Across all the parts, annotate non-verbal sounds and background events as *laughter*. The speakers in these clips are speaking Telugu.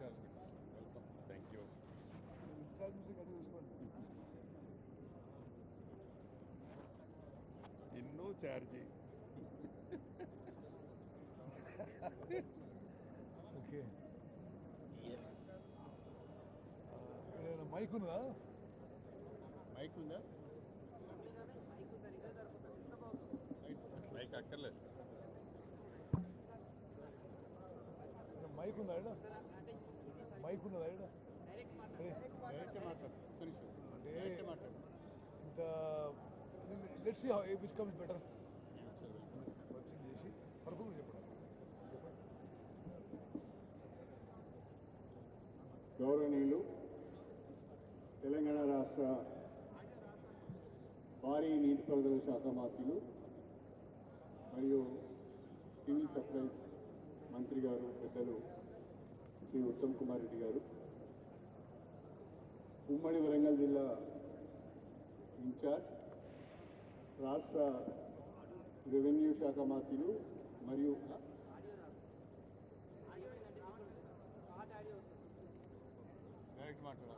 ఇన్ఛార్జ్ వెల్కమ్ థ్యాంక్ యూ ఇన్నూ ఛార్జీ ఓకే. ఇక్కడ ఏమైనా మైక్ ఉన్నదా మైక్ ఉందా? మైక్ అక్కర్లేదు. మైక్ ఉందా ఇక్కడ? మైక్ ఉన్నదా అంటే ఇంత let's see how which comes better పరిచయం చేసి పడుకుని చెప్పండి చెప్పండి గౌరవనీయులు తెలంగాణ రాష్ట్ర భారీ నీటిపారుదల శాఖ మంత్రులు మరియు సివిల్ సప్లైస్ మంత్రి గారు పెద్దలు శ్రీ ఉత్తమ్ కుమార్ రెడ్డి గారు. ఉమ్మడి వరంగల్ జిల్లా ఇన్ఛార్జ్ రాష్ట్ర రెవెన్యూ శాఖ మంత్రులు మరియు డైరెక్ట్ మాట్లాడాలి.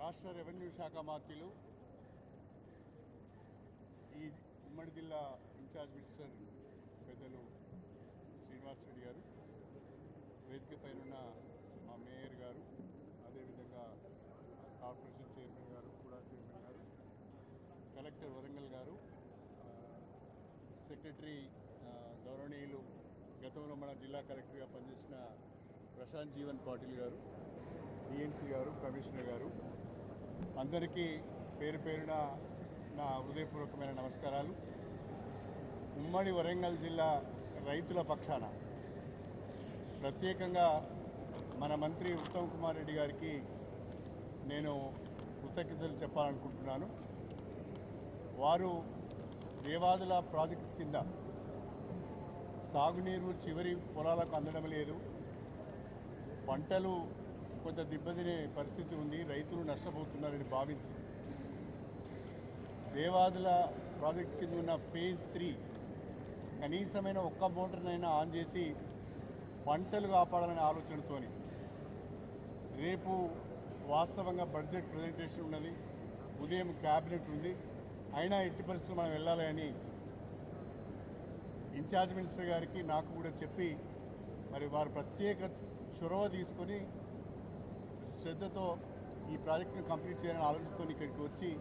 రాష్ట్ర రెవెన్యూ శాఖ మంత్రులు ఈ ఉమ్మడి జిల్లా ఇన్ఛార్జ్ మినిస్టర్ పెద్దలు శ్రీనివాస్ రెడ్డి గారు. వేదిక పైన మా మేయర్ గారు అదేవిధంగా కార్పొరేషన్ చైర్మన్ గారు కూడా చైర్మన్ గారు కలెక్టర్ వరంగల్ గారు సెక్రటరీ గౌరవనీయులు గతంలో మన జిల్లా కలెక్టర్గా పనిచేసిన ప్రశాంత్ జీవన్ పాటిల్ గారు డిఎన్సీ గారు కమిషనర్ గారు అందరికీ పేరు పేరున నా హృదయపూర్వకమైన నమస్కారాలు. ఉమ్మడి వరంగల్ జిల్లా రైతుల పక్షాన. ప్రత్యేకంగా మన మంత్రి ఉత్తమ్ కుమార్ రెడ్డి గారికి నేను కృతజ్ఞతలు చెప్పాలనుకుంటున్నాను. వారు దేవాదుల ప్రాజెక్టు కింద సాగునీరు చివరి పొలాలకు అందడం లేదు. పంటలు కొంత దెబ్బతినే పరిస్థితి ఉంది. రైతులు నష్టపోతున్నారని భావించి. దేవాదుల ప్రాజెక్ట్ కింద ఉన్న ఫేజ్ త్రీ కనీసమైన ఒక్క మోటార్నైనా ఆన్ చేసి పంటలు కాపాడాలనే ఆలోచనతోని రేపు వాస్తవంగా బడ్జెట్ ప్రజెంటేషన్ ఉన్నది. ఉదయం క్యాబినెట్ ఉంది. అయినా ఎట్టి పరిస్థితులు మనం వెళ్ళాలి అని ఇన్ఛార్జ్ మినిస్టర్ గారికి నాకు కూడా చెప్పి మరి వారు ప్రత్యేక చొరవ తీసుకొని శ్రద్ధతో ఈ ప్రాజెక్టును కంప్లీట్ చేయాలని ఆలోచనతో ఇక్కడికి వచ్చి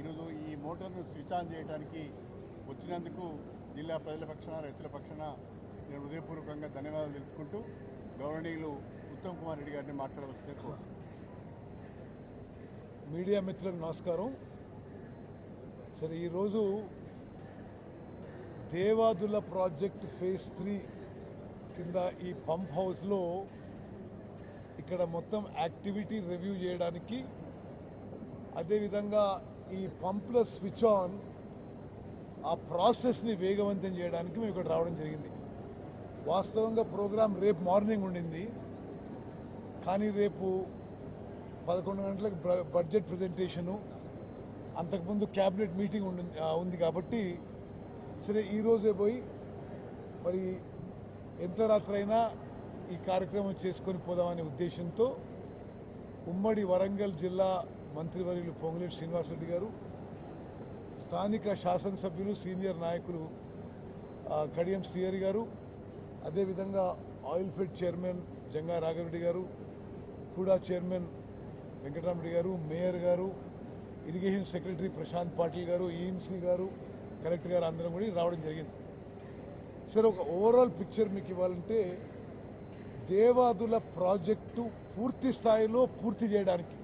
ఈరోజు ఈ మోటార్ను స్విచ్ ఆన్ చేయడానికి వచ్చినందుకు జిల్లా ప్రజల పక్షాన రైతుల పక్షాన నేను హృదయపూర్వకంగా ధన్యవాదాలు తెలుపుకుంటూ గౌరవనీయులు ఉత్తమ్ కుమార్ రెడ్డి గారిని మాట్లాడవలసిందే కోరు మీడియా మిత్రులకు నమస్కారం. సరే ఈరోజు దేవాదుల ప్రాజెక్ట్ ఫేజ్ త్రీ కింద ఈ పంప్ హౌస్లో ఇక్కడ మొత్తం యాక్టివిటీ రివ్యూ చేయడానికి అదేవిధంగా ఈ పంప్ల స్విచ్ ఆన్ ఆ ప్రాసెస్ని వేగవంతం చేయడానికి మేము ఇక్కడ రావడం జరిగింది. వాస్తవంగా ప్రోగ్రాం రేపు మార్నింగ్ ఉండింది. కానీ రేపు పదకొండు గంటలకు బడ్జెట్ ప్రజెంటేషను అంతకుముందు క్యాబినెట్ మీటింగ్ ఉండి ఉంది కాబట్టి సరే ఈరోజే పోయి మరి ఎంత రాత్రైనా ఈ కార్యక్రమం చేసుకొని పోదామనే ఉద్దేశంతో ఉమ్మడి వరంగల్ జిల్లా మంత్రివర్యులు పొంగులేటి శ్రీనివాసరెడ్డి గారు స్థానిక శాసనసభ్యులు సీనియర్ నాయకులు కడియం శ్రీహరి గారు అదేవిధంగా oil fed chairman Janga Raghavareddy garu కూడా చైర్మన్ వెంకటరామరెడ్డి గారు మేయర్ గారు ఇరిగేషన్ సెక్రటరీ ప్రశాంత్ పాటిల్ గారు ఈఎన్సీ గారు కలెక్టర్ గారు అందరం కూడా రావడం జరిగింది. సరే ఒక ఓవరాల్ పిక్చర్ మీకు ఇవ్వాలంటే దేవాదుల ప్రాజెక్టు పూర్తి స్థాయిలో పూర్తి చేయడానికి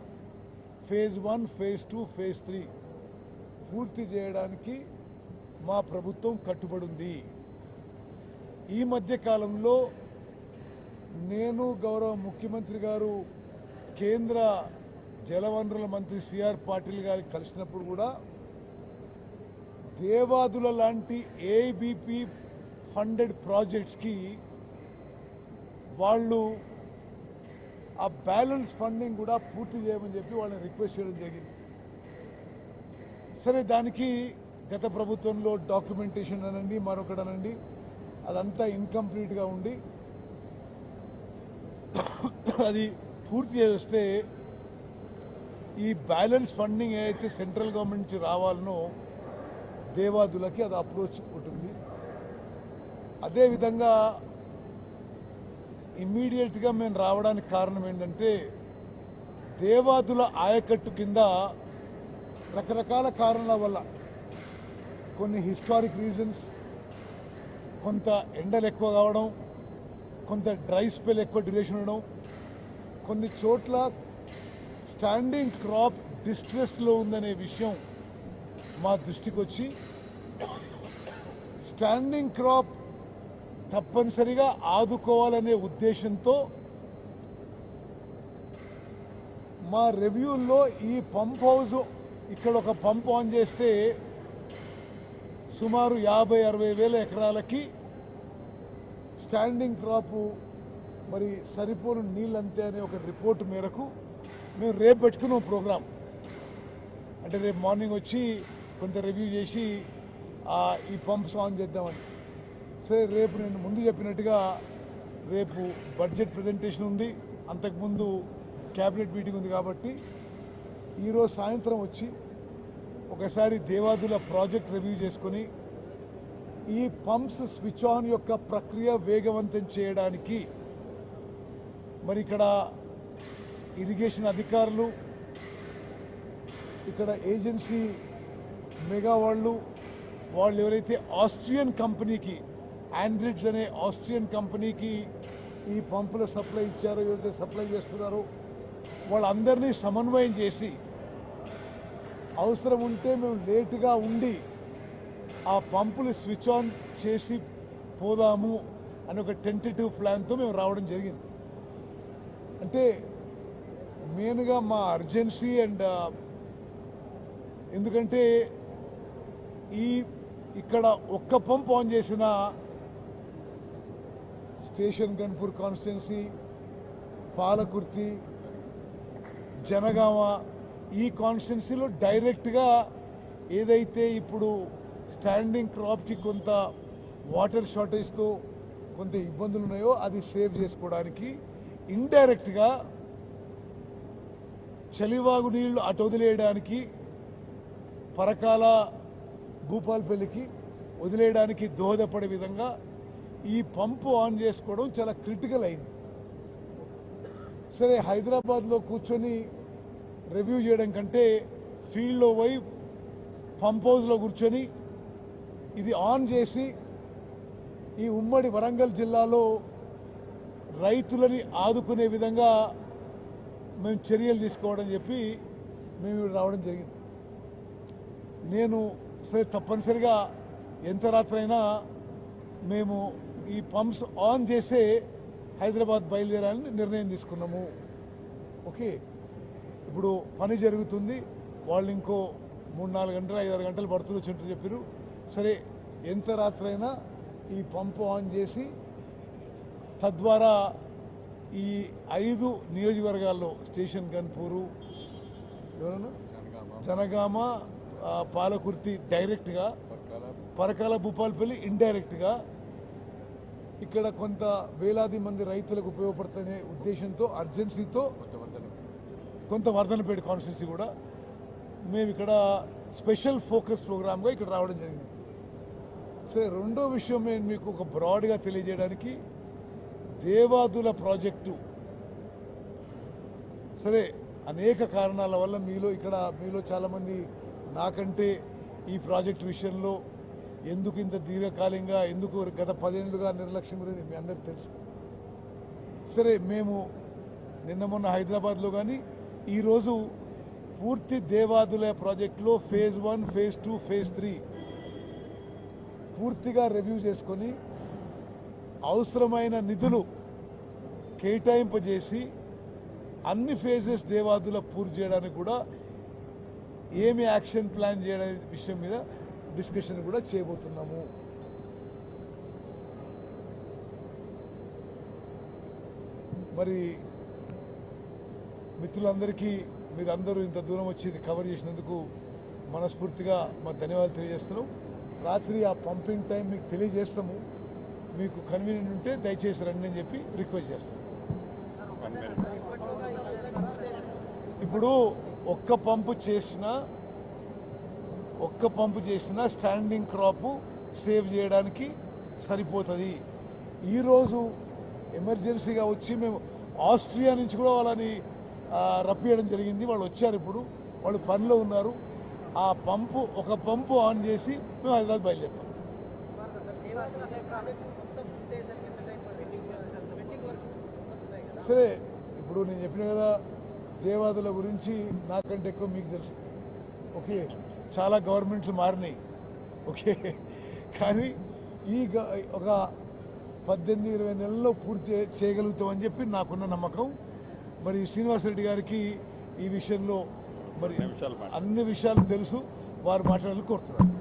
phase one phase two phase three పూర్తి చేయడానికి మా ప్రభుత్వం కట్టుబడి ఉంది ఈ మధ్య కాలంలో నేను గౌరవ ముఖ్యమంత్రి గారు కేంద్ర జలవనరుల మంత్రి సిఆర్ పాటిల్ గారికి కలిసినప్పుడు కూడా దేవాదుల లాంటి ఏబీపీ ఫండెడ్ ప్రాజెక్ట్స్కి వాళ్ళు ఆ బ్యాలెన్స్ ఫండింగ్ కూడా పూర్తి చేయమని చెప్పి వాళ్ళని రిక్వెస్ట్ చేయడం జరిగింది. సరే దానికి గత ప్రభుత్వంలో డాక్యుమెంటేషన్ అనండి మరొకటి అనండి అదంతా ఇన్కంప్లీట్గా ఉండి అది పూర్తి చేస్తే ఈ బ్యాలెన్స్ ఫండింగ్ ఏదైతే సెంట్రల్ గవర్నమెంట్ నుంచి రావాలనో దేవాదులకి అది అప్రోచ్ ఉంటుంది. అదేవిధంగా ఇమ్మీడియట్గా మేము రావడానికి కారణం ఏంటంటే దేవాదుల ఆయకట్టు కింద రకరకాల కారణాల వల్ల కొన్ని హిస్టారిక్ రీజన్స్ కొంత ఎండలు ఎక్కువ కావడం కొంత డ్రై స్పెల్ ఎక్కువ డ్యూరేషన్ ఉండడం కొన్ని చోట్ల స్టాండింగ్ క్రాప్ డిస్ట్రెస్లో ఉందనే విషయం మా దృష్టికి వచ్చి స్టాండింగ్ క్రాప్ తప్పనిసరిగా ఆదుకోవాలనే ఉద్దేశంతో మా రివ్యూల్లో ఈ పంప్ హౌస్ ఇక్కడ ఒక పంప్ ఆన్ చేస్తే సుమారు యాభై అరవై వేల ఎకరాలకి స్టాండింగ్ క్రాపు మరి సరిపోను నీళ్ళంతే అనే ఒక రిపోర్ట్ మేరకు మేము రేపు పెట్టుకున్నాం ప్రోగ్రాం. అంటే రేపు మార్నింగ్ వచ్చి కొంత రివ్యూ చేసి ఈ పంప్స్ ఆన్ చేద్దామని. సరే రేపు నేను ముందు చెప్పినట్టుగా రేపు బడ్జెట్ ప్రజెంటేషన్ ఉంది. అంతకుముందు క్యాబినెట్ మీటింగ్ ఉంది కాబట్టి ఈరోజు సాయంత్రం వచ్చి ఒకసారి దేవాదుల ప్రాజెక్ట్ రివ్యూ చేసుకొని ఈ పంప్స్ స్విచ్ ఆన్ యొక్క ప్రక్రియ వేగవంతం చేయడానికి మరి ఇక్కడ ఇరిగేషన్ అధికారులు ఇక్కడ ఏజెన్సీ మెగా వాళ్ళు వాళ్ళు ఎవరైతే ఆస్ట్రియన్ కంపెనీకి ఆండ్రిడ్స్ అనే ఆస్ట్రియన్ కంపెనీకి ఈ పంపుల సప్లై ఇచ్చారో ఎవరైతే సప్లై చేస్తున్నారో వాళ్ళందరినీ సమన్వయం చేసి అవసరం ఉంటే మేము లేటుగా ఉండి ఆ పంపులు స్విచ్ ఆన్ చేసి పోదాము అని ఒక టెంటేటివ్ ప్లాన్తో మేము రావడం జరిగింది. అంటే మెయిన్గా మా అర్జెన్సీ అండ్ uh, ఎందుకంటే ఈ ఇక్కడ ఒక్క పంప్ ఆన్ చేసిన స్టేషన్ గన్పూర్ కాన్స్టిట్యున్సీ పాలకుర్తి జనగామ ఈ కాన్స్టిట్యున్సీలో డైరెక్ట్గా ఏదైతే ఇప్పుడు స్టాండింగ్ క్రాప్కి కొంత వాటర్ షార్టేజ్తో కొంత ఇబ్బందులు ఉన్నాయో అది సేవ్ చేసుకోవడానికి ఇండైరెక్ట్గా చలివాగు నీళ్ళు అటు వదిలేయడానికి పరకాల భూపాల్పల్లికి వదిలేయడానికి దోహదపడే విధంగా ఈ పంపు ఆన్ చేసుకోవడం చాలా క్రిటికల్ అయింది. సరే హైదరాబాద్లో కూర్చొని రివ్యూ చేయడం కంటే ఫీల్డ్లో పోయి పంప్ హౌస్లో కూర్చొని ఇది ఆన్ చేసి ఈ ఉమ్మడి వరంగల్ జిల్లాలో రైతులని ఆదుకునే విధంగా మేము చర్యలు తీసుకోవడం చెప్పి మేము ఇక్కడ రావడం జరిగింది. నేను సరే తప్పనిసరిగా ఎంత రాత్రైనా మేము ఈ పంప్స్ ఆన్ చేసే హైదరాబాద్ బయలుదేరాలని నిర్ణయం తీసుకున్నాము. ఓకే? ఇప్పుడు పని జరుగుతుంది. వాళ్ళు ఇంకో మూడు నాలుగు గంటలు ఐదు ఆరు గంటలు పడుతుంది వచ్చినట్టు చెప్పారు సరే ఎంత రాత్రైనా ఈ పంపు ఆన్ చేసి తద్వారా ఈ ఐదు నియోజకవర్గాల్లో స్టేషన్ గన్పూరు ఎవరన్నా? జనగామ. పాలకుర్తి డైరెక్ట్గా పరకాల భూపాలపల్లి ఇండైరెక్ట్గా ఇక్కడ కొంత వేలాది మంది రైతులకు ఉపయోగపడుతున్న ఉద్దేశంతో అర్జెన్సీతో కొంత వర్ధనపేట కాన్స్టిట్యున్సీ కూడా మేము ఇక్కడ స్పెషల్ ఫోకస్ ప్రోగ్రామ్గా ఇక్కడ రావడం జరిగింది. సరే రెండో విషయం నేను మీకు ఒక బ్రాడ్గా తెలియజేయడానికి దేవాదుల ప్రాజెక్టు సరే అనేక కారణాల వల్ల మీలో ఇక్కడ మీలో చాలామంది నాకంటే ఈ ప్రాజెక్టు విషయంలో ఎందుకు ఇంత దీర్ఘకాలంగా ఎందుకు గత పదేళ్ళుగా నిర్లక్ష్యం గురించి మీ అందరికీ తెలుసు. సరే మేము నిన్న మొన్న హైదరాబాద్లో కానీ ఈరోజు పూర్తి దేవాదుల ప్రాజెక్టులో phase one phase two phase three పూర్తిగా రివ్యూ చేసుకొని అవసరమైన నిధులు కేటాయింపజేసి అన్ని ఫేజెస్ దేవాదుల పూర్తి చేయడానికి కూడా ఏమి యాక్షన్ ప్లాన్ చేయడం విషయం మీద డిస్కషన్ కూడా చేయబోతున్నాము. మరి మిత్రులందరికీ మీరందరూ ఇంత దూరం వచ్చి కవర్ చేసినందుకు మనస్ఫూర్తిగా మా ధన్యవాదాలు తెలియజేస్తున్నాం. రాత్రి ఆ పంపింగ్ టైం మీకు తెలియజేస్తాము. మీకు కన్వీనియంట్ ఉంటే దయచేసి రండి అని చెప్పి రిక్వెస్ట్ చేస్తాం. ఇప్పుడు ఒక్క పంపు చేసిన ఒక్క పంపు చేసిన స్టాండింగ్ క్రాప్ సేవ్ చేయడానికి సరిపోతుంది. ఈరోజు ఎమర్జెన్సీగా వచ్చి మేము ఆస్ట్రియా నుంచి కూడా వాళ్ళని రప్పియడం జరిగింది. వాళ్ళు వచ్చారు ఇప్పుడు. వాళ్ళు పనిలో ఉన్నారు. ఆ పంపు ఒక పంపు ఆన్ చేసి మేము హైదరాబాద్ బయలుదేరుతాం. సరే ఇప్పుడు నేను చెప్పిన కదా దేవాదుల గురించి నాకంటే ఎక్కువ మీకు తెలుసు. ఓకే చాలా గవర్నమెంట్స్ మారినాయి. ఓకే కానీ ఈ గ- ఒక పద్దెనిమిది ఇరవై నెలల్లో పూర్తి చేయగలుగుతామని చెప్పి నాకున్న నమ్మకం. మరి శ్రీనివాసరెడ్డి గారికి ఈ విషయంలో మరి. అన్ని విషయాలు తెలుసు. వారు మాట్లాడాలని కోరుతున్నాను.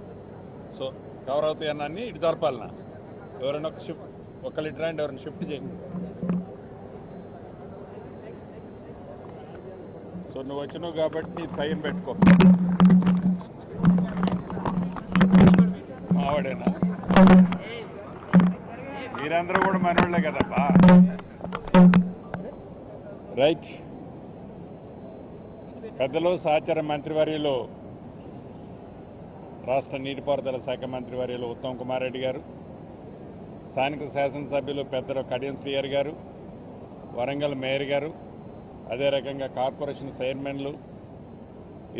సో కవర్ అవుతాయి అన్నీ ఇటు జరపాలనా? ఎవరైనా ఒక షిఫ్ట్ ఒక లీటర్ అండ్ ఎవరైనా షిఫ్ట్ చేయండి. సో నువ్వు వచ్చినావు కాబట్టి నీ పైన పెట్టుకో. మావాడేనా? మీరందరూ కూడా మనోళ్ళే కదబ్బా. రైట్. పెద్దలు సహచార మంత్రివర్యులు రాష్ట్ర నీటిపారుదల శాఖ మంత్రివర్యులు ఉత్తమ్ కుమార్ రెడ్డి గారు స్థానిక శాసనసభ్యులు పెద్దలు కడియం శ్రీయర్ గారు వరంగల్ మేయర్ గారు అదే రకంగా కార్పొరేషన్ చైర్మన్లు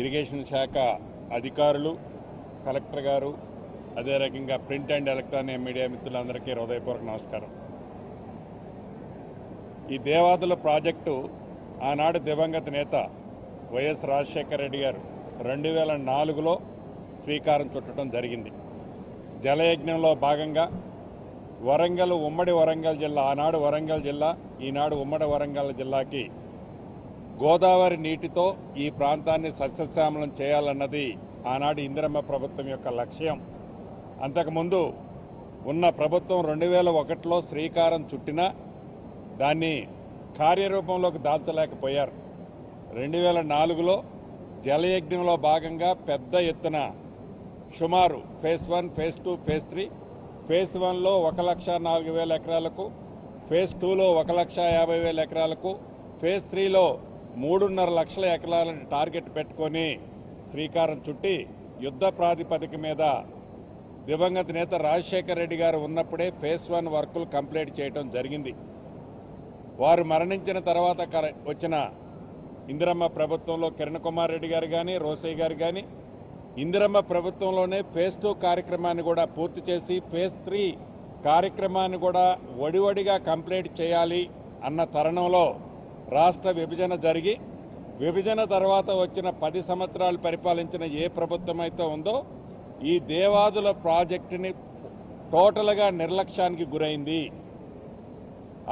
ఇరిగేషన్ శాఖ అధికారులు కలెక్టర్ గారు అదే రకంగా ప్రింట్ అండ్ ఎలక్ట్రానిక్ మీడియా మిత్రులందరికీ హృదయపూర్వక నమస్కారం. ఈ దేవాదుల ప్రాజెక్టు ఆనాడు దివంగత నేత వైఎస్ రాజశేఖర రెడ్డి గారు రెండు వేల నాలుగులో శ్రీకారం చుట్టడం జరిగింది. జలయజ్ఞంలో భాగంగా వరంగల్ ఉమ్మడి వరంగల్ జిల్లా ఆనాడు వరంగల్ జిల్లా ఈనాడు ఉమ్మడి వరంగల్ జిల్లాకి గోదావరి నీటితో ఈ ప్రాంతాన్ని సస్యశ్యామలం చేయాలన్నది ఆనాడు ఇందిరమ్మ ప్రభుత్వం యొక్క లక్ష్యం. అంతకుముందు ఉన్న ప్రభుత్వం రెండు వేల ఒకటిలో శ్రీకారం చుట్టినా దాన్ని కార్యరూపంలోకి దాల్చలేకపోయారు. రెండు వేల నాలుగులో జలయజ్ఞంలో భాగంగా పెద్ద ఎత్తున సుమారు phase one phase two phase three phase వన్లో ఒక లక్ష నాలుగు వేల ఎకరాలకు ఫేజ్ టూలో ఒక లక్ష యాభై వేల ఎకరాలకు ఫేజ్ త్రీలో మూడున్నర లక్షల ఎకరాలను టార్గెట్ పెట్టుకొని శ్రీకారం చుట్టి యుద్ధ ప్రాతిపదిక మీద దివంగత నేత రాజశేఖర రెడ్డి గారు ఉన్నప్పుడే ఫేజ్ వన్ వర్కులు కంప్లీట్ చేయడం జరిగింది. వారు మరణించిన తర్వాత వచ్చిన ఇందిరమ్మ ప్రభుత్వంలో కిరణ్ కుమార్ రెడ్డి గారు కానీ రోసయ్య గారు కానీ ఇందిరమ్మ ప్రభుత్వంలోనే ఫేజ్ టూ కార్యక్రమాన్ని కూడా పూర్తి చేసి ఫేజ్ త్రీ కార్యక్రమాన్ని కూడా వడివడిగా కంప్లీట్ చేయాలి అన్న తరుణంలో రాష్ట్ర విభజన జరిగి విభజన తర్వాత వచ్చిన పది సంవత్సరాలు పరిపాలించిన ఏ ప్రభుత్వం అయితే ఉందో ఈ దేవాదుల ప్రాజెక్టుని టోటల్గా నిర్లక్ష్యానికి గురైంది.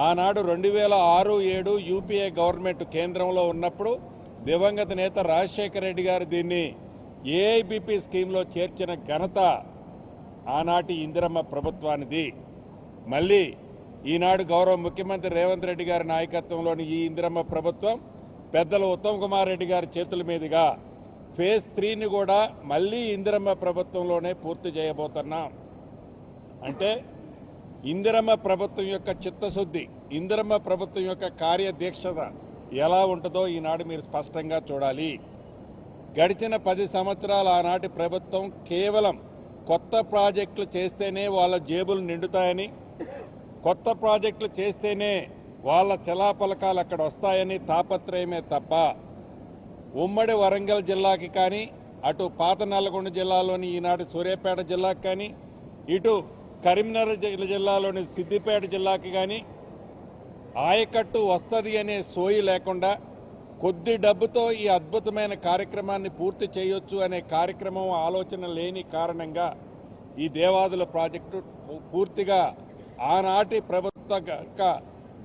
ఆనాడు రెండు వేల ఆరు ఏడు యూపీఏ గవర్నమెంట్ కేంద్రంలో ఉన్నప్పుడు దివంగత నేత రాజశేఖర రెడ్డి గారు దీన్ని ఏఐబిపి స్కీమ్లో చేర్చిన ఘనత ఆనాటి ఇందిరమ్మ ప్రభుత్వానిది. మళ్ళీ ఈనాడు గౌరవ ముఖ్యమంత్రి రేవంత్ రెడ్డి గారి నాయకత్వంలోని ఈ ఇందిరమ్మ ప్రభుత్వం పెద్దలు ఉత్తమ్ కుమార్ రెడ్డి గారి చేతుల మీదుగా ఫేజ్ త్రీని కూడా మళ్ళీ ఇందిరమ్మ ప్రభుత్వంలోనే పూర్తి చేయబోతున్నాం. అంటే ఇందిరమ్మ ప్రభుత్వం యొక్క చిత్తశుద్ధి ఇందిరమ్మ ప్రభుత్వం యొక్క కార్యదీక్షత ఎలా ఉంటుందో ఈనాడు మీరు స్పష్టంగా చూడాలి. గడిచిన పది సంవత్సరాలు ఆనాటి ప్రభుత్వం కేవలం కొత్త ప్రాజెక్టులు చేస్తేనే వాళ్ళ జేబులు నిండుతాయని కొత్త ప్రాజెక్టులు చేస్తేనే వాళ్ళ చలాపలకాలు అక్కడ వస్తాయని తాపత్రయమే తప్ప ఉమ్మడి వరంగల్ జిల్లాకి కానీ అటు పాత నల్లగొండ జిల్లాలోని ఈనాటి సూర్యాపేట జిల్లాకి కానీ ఇటు కరీంనగర్ జిల్లాలోని సిద్దిపేట జిల్లాకి కానీ ఆయకట్టు వస్తుంది అనే సోయి లేకుండా కొద్ది డబ్బుతో ఈ అద్భుతమైన కార్యక్రమాన్ని పూర్తి చేయొచ్చు అనే కార్యక్రమం ఆలోచన లేని కారణంగా ఈ దేవాదుల ప్రాజెక్టు పూర్తిగా ఆనాటి ప్రభుత్వ గ-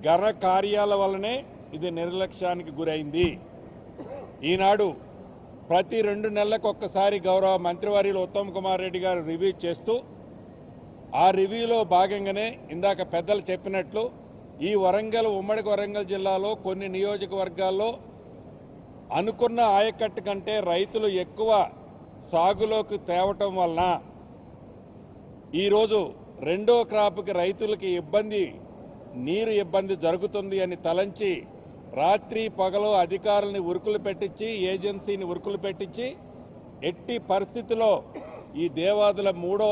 ఘన కార్యాల వల్లనే ఇది నిర్లక్ష్యానికి గురైంది. ఈనాడు ప్రతి రెండు నెలలకు ఒక్కసారి గౌరవ మంత్రివర్యులు ఉత్తమ్ కుమార్ రెడ్డి గారు రివ్యూ చేస్తూ ఆ రివ్యూలో భాగంగానే ఇందాక పెద్దలు చెప్పినట్లు ఈ వరంగల్ ఉమ్మడి వరంగల్ జిల్లాలో కొన్ని నియోజకవర్గాల్లో అనుకున్న ఆయకట్టు కంటే రైతులు ఎక్కువ సాగులోకి తేవటం వలన ఈరోజు రెండో క్రాప్కి రైతులకి ఇబ్బంది నీరు ఇబ్బంది జరుగుతుంది అని తలంచి రాత్రి పగలు అధికారుల్ని ఉరుకులు పెట్టించి ఏజెన్సీని ఉరుకులు పెట్టించి ఎట్టి పరిస్థితిలో ఈ దేవాదుల మూడో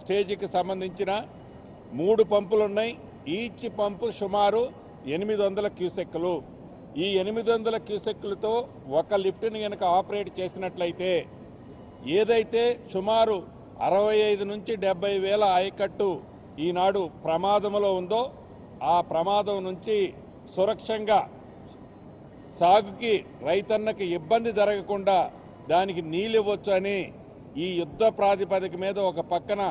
స్టేజ్కి సంబంధించిన మూడు పంపులు ఉన్నాయి ఈచ్ పంపు సుమారు ఎనిమిది వందల క్యూసెక్కులు. ఈ ఎనిమిది వందల క్యూసెక్లతో ఒక లిఫ్ట్ని కనుక ఆపరేట్ చేసినట్లయితే ఏదైతే సుమారు అరవై ఐదు నుంచి డెబ్బై వేల ఆయకట్టు ఈనాడు ప్రమాదంలో ఉందో ఆ ప్రమాదం నుంచి సురక్షంగా సాగుకి రైతన్నకి ఇబ్బంది జరగకుండా దానికి నీళ్ళు ఇవ్వచ్చు అని ఈ యుద్ధ ప్రాతిపదిక మీద ఒక పక్కన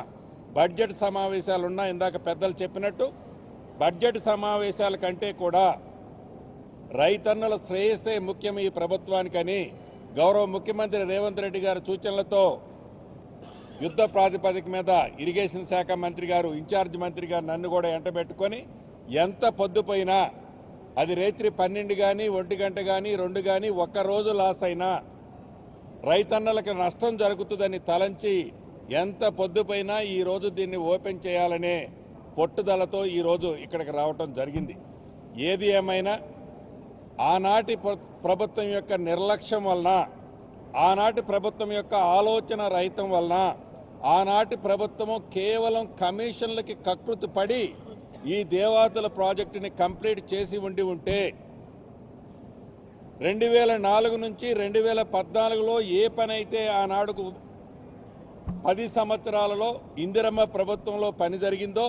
బడ్జెట్ సమావేశాలు ఉన్నా ఇందాక పెద్దలు చెప్పినట్టు బడ్జెట్ సమావేశాల కంటే కూడా రైతన్నుల శ్రేయస్సే ముఖ్యం ఈ ప్రభుత్వానికని గౌరవ ముఖ్యమంత్రి రేవంత్ రెడ్డి గారి సూచనలతో యుద్ధ ప్రాతిపదిక మీద ఇరిగేషన్ శాఖ మంత్రి గారు ఇన్ఛార్జ్ మంత్రి గారు నన్ను కూడా ఎంటబెట్టుకొని ఎంత పొద్దుపోయినా అది రాత్రి పన్నెండు కానీ ఒంటి గంట కానీ రెండు కానీ ఒక్క రోజు లాస్ అయినా రైతన్నలకు నష్టం జరుగుతుందని తలంచి ఎంత పొద్దుపైనా ఈ రోజు దీన్ని ఓపెన్ చేయాలనే పట్టుదలతో ఈరోజు ఇక్కడికి రావటం జరిగింది. ఏది ఏమైనా ఆనాటి ప్రభుత్వం యొక్క నిర్లక్ష్యం వలన ఆనాటి ప్రభుత్వం యొక్క ఆలోచన రహితం వలన ఆనాటి ప్రభుత్వము కేవలం కమిషన్లకి కకృతి పడి ఈ దేవాతల ప్రాజెక్టుని కంప్లీట్ చేసి ఉండి ఉంటే రెండు వేల నాలుగు నుంచి రెండు వేల పద్నాలుగులో ఏ పని అయితే ఆనాడుకు పది సంవత్సరాలలో ఇందిరమ్మ ప్రభుత్వంలో పని జరిగిందో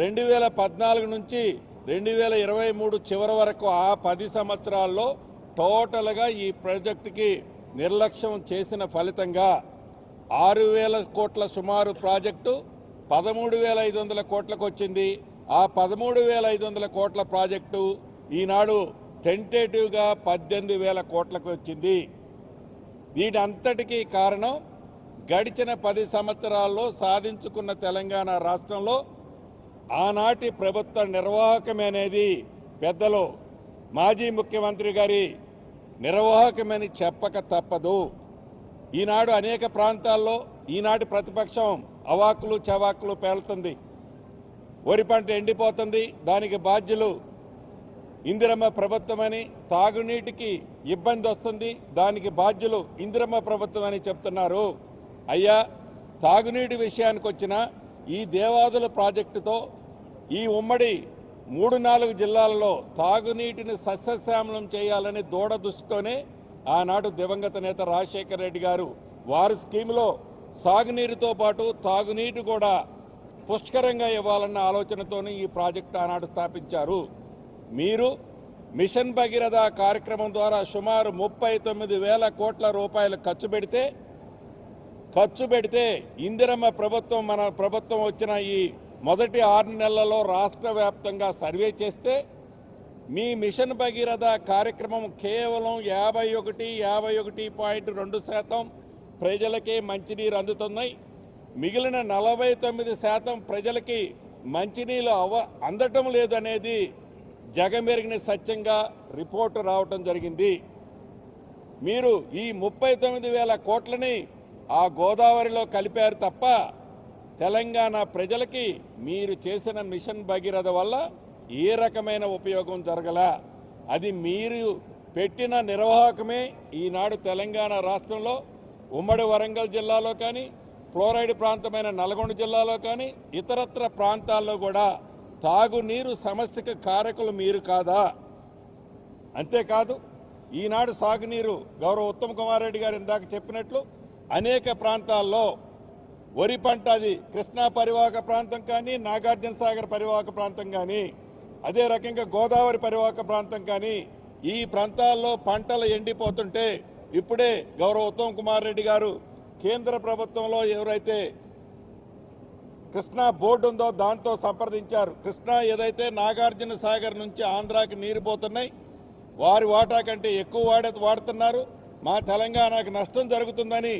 రెండు వేల పద్నాలుగు నుంచి రెండు వేల ఇరవై మూడు చివరి వరకు ఆ పది సంవత్సరాల్లో టోటల్గా ఈ ప్రాజెక్టుకి నిర్లక్ష్యం చేసిన ఫలితంగా ఆరు వేల కోట్ల సుమారు ప్రాజెక్టు పదమూడు వేల ఐదు వందల కోట్లకు వచ్చింది. ఆ పదమూడు వేల ఐదు వందల కోట్ల ప్రాజెక్టు ఈనాడు టెంటేటివ్గా పద్దెనిమిది వేల కోట్లకు వచ్చింది. వీటంతటికీ కారణం గడిచిన పది సంవత్సరాల్లో సాధించుకున్న తెలంగాణ రాష్ట్రంలో ఆనాటి ప్రభుత్వ నిర్వాహకమనేది పెద్దలు మాజీ ముఖ్యమంత్రి గారి నిర్వాహకమని చెప్పక తప్పదు. ఈనాడు అనేక ప్రాంతాల్లో ఈనాటి ప్రతిపక్షం అవాకులు చవాకులు పేలుతుంది. వరి పంట ఎండిపోతుంది. దానికి బాధ్యులు ఇందిరమ్మ ప్రభుత్వమని తాగునీటికి ఇబ్బంది వస్తుంది. దానికి బాధ్యులు ఇందిరమ్మ ప్రభుత్వం అని చెప్తున్నారు. అయ్యా తాగునీటి విషయానికి వచ్చిన ఈ దేవాదుల ప్రాజెక్టుతో ఈ ఉమ్మడి మూడు నాలుగు జిల్లాలలో తాగునీటిని సస్యశ్యామలం చేయాలని దూడ దృష్టితోనే ఆనాడు దివంగత నేత రాజశేఖర రెడ్డి గారు వారి స్కీమ్లో సాగునీరుతో పాటు తాగునీటి కూడా పుష్కరంగా ఇవ్వాలన్న ఆలోచనతోనే ఈ ప్రాజెక్టు ఆనాడు స్థాపించారు. మీరు మిషన్ భగీరథ కార్యక్రమం ద్వారా సుమారు ముప్పై తొమ్మిది వేల కోట్ల రూపాయలు ఖర్చు పెడితే ఖర్చు పెడితే ఇందిరమ్మ ప్రభుత్వం మన ప్రభుత్వం వచ్చిన ఈ మొదటి ఆరు నెలలలో రాష్ట్ర వ్యాప్తంగా సర్వే చేస్తే మీ మిషన్ భగీరథ కార్యక్రమం కేవలం యాభై ఒకటి యాభై ఒకటి పాయింట్ రెండు శాతం ప్రజలకే మంచినీరు అందుతున్నాయి. మిగిలిన నలభై తొమ్మిది శాతం ప్రజలకి మంచినీళ్ళు అవ అందటం లేదనేది జగమెరిగిన సత్యంగా రిపోర్టు రావటం జరిగింది. మీరు ఈ ముప్పై తొమ్మిది వేల కోట్లని ఆ గోదావరిలో కలిపారు తప్ప తెలంగాణ ప్రజలకి మీరు చేసిన మిషన్ భగీరథ వల్ల ఏ రకమైన ఉపయోగం జరగల. అది మీరు పెట్టిన నిర్వాహకమే ఈనాడు తెలంగాణ రాష్ట్రంలో ఉమ్మడి వరంగల్ జిల్లాలో కానీ ఫ్లోరైడ్ ప్రాంతమైన నల్గొండ జిల్లాలో కానీ ఇతరత్ర ప్రాంతాల్లో కూడా తాగునీరు సమస్యకు కారకులు మీరు కాదా? అంతేకాదు ఈనాడు సాగునీరు గౌరవ ఉత్తమ్ కుమార్ రెడ్డి గారు ఇందాక చెప్పినట్లు అనేక ప్రాంతాల్లో వరి పంట అది కృష్ణా పరివాహక ప్రాంతం కానీ నాగార్జున సాగర్ పరివాహక ప్రాంతం కానీ అదే రకంగా గోదావరి పరివాహక ప్రాంతం కానీ ఈ ప్రాంతాల్లో పంటలు ఎండిపోతుంటే ఇప్పుడే గౌరవ ఉత్తమ్ కుమార్ రెడ్డి గారు కేంద్ర ప్రభుత్వంలో ఎవరైతే కృష్ణా బోర్డు ఉందో దాంతో సంప్రదించారు. కృష్ణా ఏదైతే నాగార్జున సాగర్ నుంచి ఆంధ్రాకి నీరు పోతున్నాయి వారి వాటా కంటే ఎక్కువ వాడ వాడుతున్నారు. మా తెలంగాణకు నష్టం జరుగుతుందని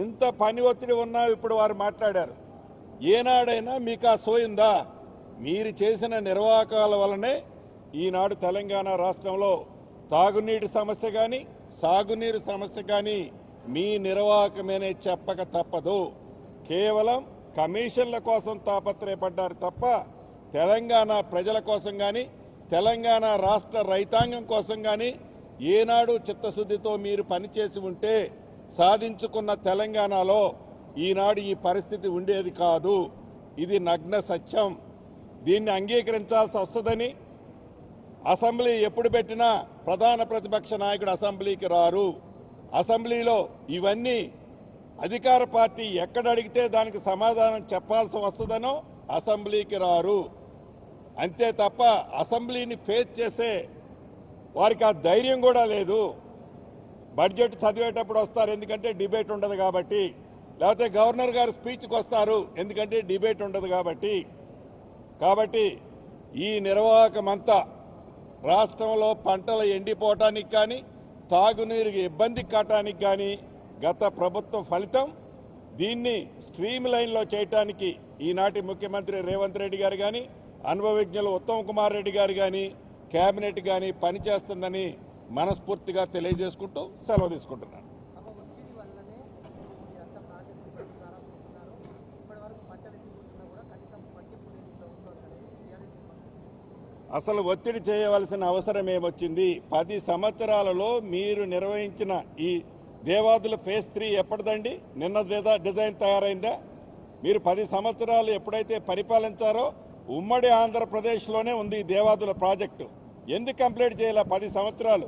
ఇంత పని ఒత్తిడి ఉన్నా ఇప్పుడు వారు మాట్లాడారు. ఏనాడైనా మీకు ఆ సోయిందా? మీరు చేసిన నిర్వాహకాల వలనే ఈనాడు తెలంగాణ రాష్ట్రంలో తాగునీటి సమస్య కానీ సాగునీరు సమస్య కానీ మీ నిర్వాహకమేనే చెప్పక తప్పదు. కేవలం కమిషన్ల కోసం తాపత్రయపడ్డారు తప్ప తెలంగాణ ప్రజల కోసం కానీ తెలంగాణ రాష్ట్ర రైతాంగం కోసం కానీ ఏనాడు చిత్తశుద్ధితో మీరు పనిచేసి ఉంటే సాధించుకున్న తెలంగాణలో ఈనాడు ఈ పరిస్థితి ఉండేది కాదు. ఇది నగ్న సత్యం. దీన్ని అంగీకరించాల్సి వస్తుందని అసెంబ్లీ ఎప్పుడు పెట్టినా ప్రధాన ప్రతిపక్ష నాయకుడు అసెంబ్లీకి రారు. అసెంబ్లీలో ఇవన్నీ అధికార పార్టీ ఎక్కడ అడిగితే దానికి సమాధానం చెప్పాల్సి వస్తుందనో అసెంబ్లీకి రారు. అంతే తప్ప అసెంబ్లీని ఫేస్ చేసే వారికి ఆ ధైర్యం కూడా లేదు. బడ్జెట్ చదివేటప్పుడు వస్తారు ఎందుకంటే డిబేట్ ఉండదు కాబట్టి. లేకపోతే గవర్నర్ గారు స్పీచ్కి వస్తారు ఎందుకంటే డిబేట్ ఉండదు కాబట్టి. కాబట్టి ఈ నిర్వాహకమంతా రాష్ట్రంలో పంటలు ఎండిపోవటానికి కానీ తాగునీరుకి ఇబ్బంది కావటానికి కానీ గత ప్రభుత్వ ఫలితం దీన్ని స్ట్రీమ్ లైన్లో చేయటానికి ఈనాటి ముఖ్యమంత్రి రేవంత్ రెడ్డి గారు కానీ అనుభవజ్ఞులు ఉత్తమ్ కుమార్ రెడ్డి గారు కానీ కేబినెట్ కానీ పనిచేస్తుందని మనస్ఫూర్తిగా తెలియజేసుకుంటూ సెలవు తీసుకుంటున్నాను. అసలు ఒత్తిడి చేయవలసిన అవసరం ఏమొచ్చింది? పది సంవత్సరాలలో మీరు నిర్వహించిన ఈ దేవాదుల ఫేజ్ త్రీ ఎప్పటిదండి? నిన్న దేదా డిజైన్ తయారైందా? మీరు పది సంవత్సరాలు ఎప్పుడైతే పరిపాలించారో ఉమ్మడి ఆంధ్రప్రదేశ్లోనే ఉంది ఈ దేవాదుల ప్రాజెక్టు. ఎందుకు కంప్లీట్ చేయాల? పది సంవత్సరాలు.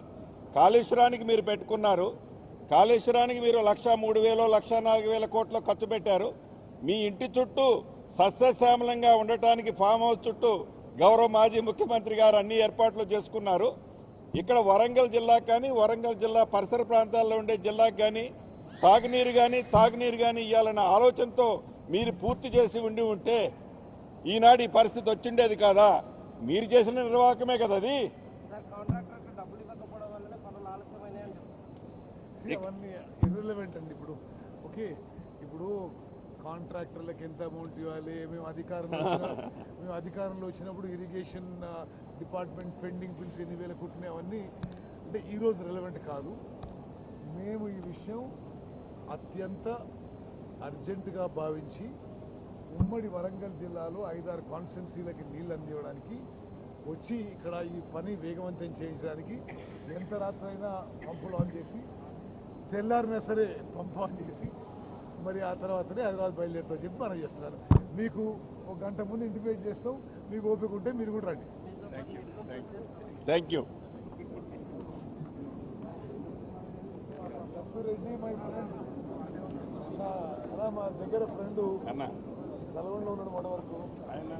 కాళేశ్వరానికి మీరు పెట్టుకున్నారు. కాళేశ్వరానికి మీరు లక్ష మూడు వేలు లక్ష నాలుగు వేల కోట్లు ఖర్చు పెట్టారు. మీ ఇంటి చుట్టూ సస్యశ్యామలంగా ఉండటానికి ఫామ్ హౌస్ చుట్టూ గౌరవ మాజీ ముఖ్యమంత్రి గారు అన్ని ఏర్పాట్లు చేసుకున్నారు. ఇక్కడ వరంగల్ జిల్లా కానీ వరంగల్ జిల్లా పరిసర ప్రాంతాల్లో ఉండే జిల్లాకు కానీ సాగునీరు కానీ తాగునీరు కానీ ఇవ్వాలన్న ఆలోచనతో మీరు పూర్తి చేసి ఉండి ఉంటే ఈనాడు ఈ పరిస్థితి వచ్చిండేది కాదా? మీరు చేసిన నిర్వాహకమే కదా అది? అవన్నీ ఇర్రిలవెంట్ అండి ఇప్పుడు. ఓకే ఇప్పుడు కాంట్రాక్టర్లకు ఎంత అమౌంట్ ఇవ్వాలి? మేము అధికారంలో *laughs* మేము అధికారంలో వచ్చినప్పుడు ఇరిగేషన్ డిపార్ట్మెంట్ పెండింగ్ బిల్స్ ఎన్ని వేల కుట్టినాయి అవన్నీ అంటే ఈరోజు రెలవెంట్ కాదు. మేము ఈ విషయం అత్యంత అర్జెంటుగా భావించి ఉమ్మడి వరంగల్ జిల్లాలో ఐదారు కాన్స్టెన్సీలకి నీళ్ళు అందివ్వడానికి వచ్చి ఇక్కడ ఈ పని వేగవంతం చేయించడానికి ఎంత రాత్రైనా పంపులు ఆన్ చేసి తెల్లారినా సరే పంప్ ఆన్ చేసి మరి ఆ తర్వాతనే హైదరాబాద్ బయలుదేరుతాం చెప్పి మనం చేస్తున్నాను. మీకు ఒక గంట ముందు ఇంటిమేట్ చేస్తాం. మీకు ఓపిక ఉంటే మీరు కూడా రండి. Thank you Reddy my friend అలా మా దగ్గర ఫ్రెండ్ అన్న. నల్గొండలో ఉన్నాడు మొన్న వరకు ఆయన